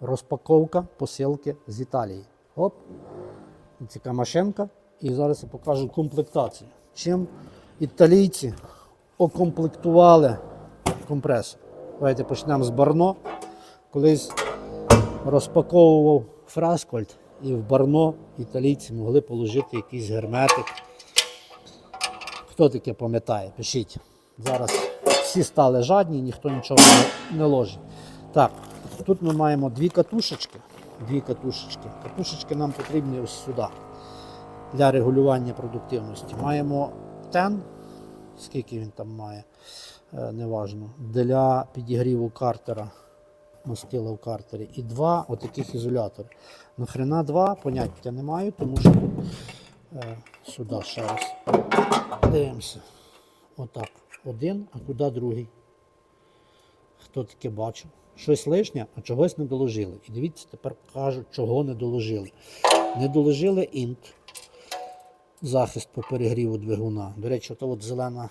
Розпаковка посилки з Італії. Оп. Така машинка. І зараз я покажу комплектацію. Чим італійці окомплектували компресор. Давайте почнемо з барно. Колись розпаковував фраскольд, і в барно італійці могли положити якийсь герметик. Хто таке пам'ятає? Пишіть. Зараз всі стали жадні, ніхто нічого не ложить. Так, тут ми маємо дві катушечки. Дві катушечки. Катушечки нам потрібні ось сюди для регулювання продуктивності. Маємо тен, скільки він там має, е, неважно, для підігріву картера, мастила в картері. І два отаких ізолятори. Нахрена два, поняття не маю, тому що е, сюди ще раз. Дивимося. Отак. Один, а куди другий? Хто таке бачив? Щось лишнє, а чогось не доложили. І дивіться, тепер кажуть, чого не доложили. Не доложили інт, захист по перегріву двигуна. До речі, ото от зелена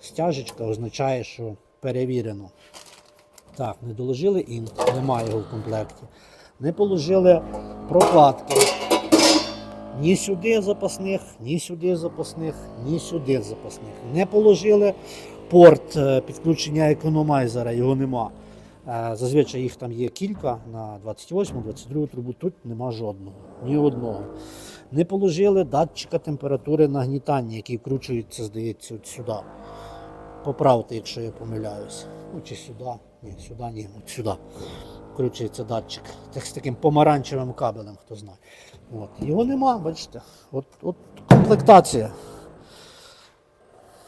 стяжечка означає, що перевірено. Так, не доложили інт, немає його в комплекті. Не положили прокладки. Ні сюди запасних, ні сюди запасних, ні сюди запасних. Не положили порт е, підключення економайзера, його нема. Е, Зазвичай їх там є кілька на 28, 22 трубу, тут нема жодного, ні одного. Не положили датчика температури нагнітання, який вкручується, здається, от сюди. Поправте, якщо я помиляюсь. Ну, чи сюди, ні, сюди, ні, от сюди. Вкручується датчик. З таким помаранчевим кабелем, хто знає. От. Його нема, бачите. От, от комплектація.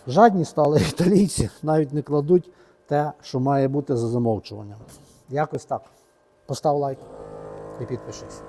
Жадні стали італійці, навіть не кладуть те, що має бути за замовчуванням. Якось так. Постав лайк і підпишись.